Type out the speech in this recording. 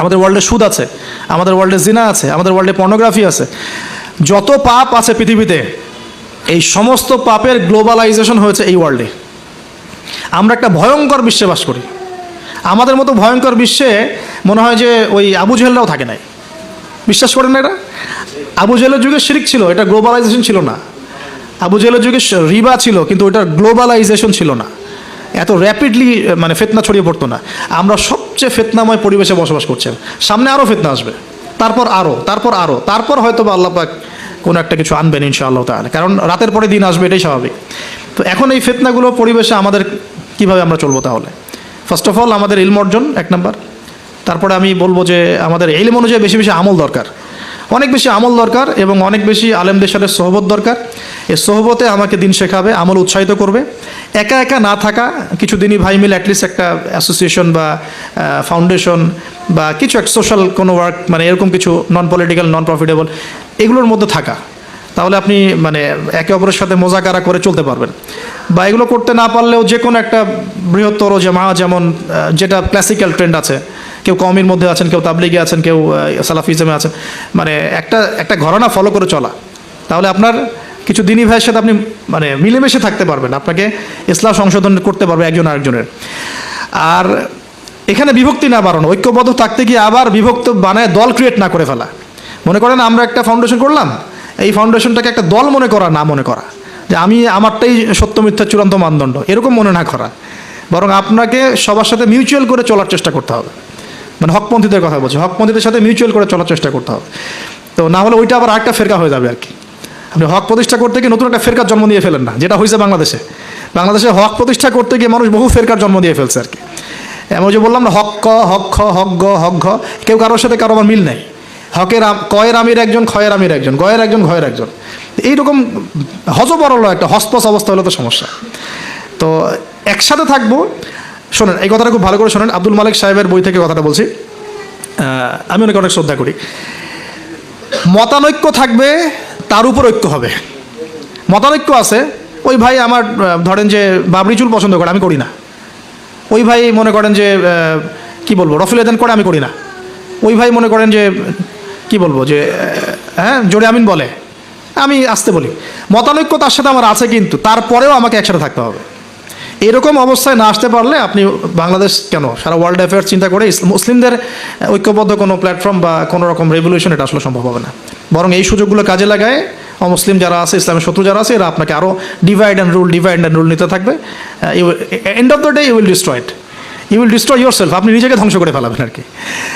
আমাদের ওয়ার্ল্ডে সুদ আছে, আমাদের ওয়ার্ল্ডে জিনা আছে, আমাদের ওয়ার্ল্ডে পর্নোগ্রাফি আছে। যত পাপ আছে পৃথিবীতে, এই সমস্ত পাপের গ্লোবালাইজেশন হয়েছে এই ওয়ার্ল্ডে আমরা একটা ভয়ঙ্কর বিশ্বে বাস করি। আমাদের মতো ভয়ঙ্কর বিশ্বে মনে হয় যে ওই আবু জেহেলরাও থাকে নাই। বিশ্বাস করেন না এটা? আবু জেহেলের যুগে শিরিক ছিল, এটা গ্লোবালাইজেশন ছিল না। আবু জেহেলের যুগে রিবা ছিল, কিন্তু ওটার গ্লোবালাইজেশন ছিল না। এত র্যাপিডলি মানে ফেতনা ছড়িয়ে পড়তো না। আমরা সবচেয়ে ফেতনাময় পরিবেশে বসবাস করছি। সামনে আরও ফেতনা আসবে। তারপর আরও তারপর আরও তারপর হয়তো বা আল্লাহ পাক কোনো একটা কিছু আনবেন ইনশাআল্লাহ তাহলে কারণ রাতের পরে দিন আসবে, এটাই স্বাভাবিক। তো এখন এই ফেতনাগুলো পরিবেশে আমাদের কীভাবে আমরা চলবো তাহলে? ফার্স্ট অফ অল আমাদের ইলম অর্জন, এক নাম্বার। তারপরে আমি বলব যে, আমাদের এলিম অনুযায়ী বেশি বেশি আমল দরকার। অনেক বেশি আমল দরকার এবং অনেক বেশি আলেমদের সাথে সোহবত দরকার। এই সোহবতে আমাকে দিন শেখাবে, আমল উৎসাহিত করবে। একা একা না থাকা কিছু দিনই ভাই মিলে অ্যাটলিস্ট একটা অ্যাসোসিয়েশন বা ফাউন্ডেশন বা কিছু এক সোশ্যাল কোনো ওয়ার্ক মানে এরকম কিছু নন পলিটিক্যাল নন প্রফিটেবল এগুলোর মধ্যে থাকা। তাহলে আপনি মানে একে অপরের সাথে মোজাকারা করে চলতে পারবেন। বা এগুলো করতে না পারলেও যে কোনো একটা বৃহত্তর জামা যেমন যেটা ক্লাসিক্যাল ট্রেন্ড আছে কেউ কমের মধ্যে আছেন, কেউ তাবলিগে আছেন, কেউ সালাফিজমে আছেন। মানে একটা একটা ঘরানা ফলো করে চলা। তাহলে আপনার কিছু দিনী ভাইয়ের সাথে আপনি মানে মিলেমিশে থাকতে পারবেন। আপনাকে ইসলাম সংশোধন করতে পারবে একজন আরেকজনের। আর এখানে বিভক্তি না বাড়ানো, ঐক্যবদ্ধ থাকতে গিয়ে আবার বিভক্ত বানায় দল ক্রিয়েট না করে ফেলা। মনে করেন আমরা একটা ফাউন্ডেশন করলাম, এই ফাউন্ডেশনটাকে একটা দল মনে করা, না মনে করা। যে আমি আমারটাই সত্য, মিথ্যা, চূড়ান্ত মানদণ্ড, এরকম মনে না করা। বরং আপনাকে সবার সাথে মিউচুয়াল করে চলার চেষ্টা করতে হবে। মানে হকপন্থীদের কথা বলছি। হকপন্থীদের সাথে মিউচুয়াল করে চলার চেষ্টা করতে হবে। তো না হলে ওইটা আবার আরেকটা ফেরকা হয়ে যাবে আর কি। আপনি হক প্রতিষ্ঠা করতে গিয়ে নতুন একটা ফেরকার জন্ম দিয়ে ফেলেন না, যেটা হয়েছে বাংলাদেশে। বাংলাদেশে হক প্রতিষ্ঠা করতে গিয়ে মানুষ বহু ফেরকার জন্ম দিয়ে ফেলছে আর কি। এমন যে বললাম না, হক ক, হক খ, হক গ, হক ঘ, কেউ কারোর সাথে কারও আমার মিল নেই। হকের কয়ের আমির একজন ক্ষয়ের আমির একজন, গয়ের একজন, ঘয়ের একজন। এইরকম হজবরল একটা হসপস অবস্থা হলে তো সমস্যা। তো একসাথে থাকব শোনেন, এই কথাটা খুব ভালো করে শোনেন। আব্দুল মালিক সাহেবের বই থেকে কথাটা বলছি। আমি অনেক অনেক শ্রদ্ধা করি। মতানৈক্য থাকবে, তার উপর ঐক্য হবে। মতানৈক্য আছে, ওই ভাই আমার ধরেন যে বাবরি চুল পছন্দ করে, আমি করি না। ওই ভাই মনে করেন যে কি বলব, রফিল এদান করে আমি করি না। ওই ভাই মনে করেন যে, কি বলব যে হ্যাঁ জোরে আমিন বলে। আমি আসতে বলি। মতানৈক্য তার সাথে আমার আছে কিন্তু, তারপরেও আমাকে একসাথে থাকতে হবে। এরকম অবস্থায় না আসতে পারলে আপনি বাংলাদেশ কেন? সারা ওয়ার্ল্ড অ্যাফেয়ার্স চিন্তা করে মুসলিমদের ঐক্যবদ্ধ কোনো প্ল্যাটফর্ম বা কোনো রকম রেভলিউশন এটা আসলে সম্ভব হবে না। বরং এই সুযোগগুলো কাজে লাগায় অমুসলিম যারা আছে, ইসলামের শত্রু যারা আছে, এরা আপনাকে আরও divide and rule divide and rule নিতে থাকবে। End of the day you will destroyed you will destroy yourself আপনি নিজেকে ধ্বংস করে ফেলাবেন আর কি।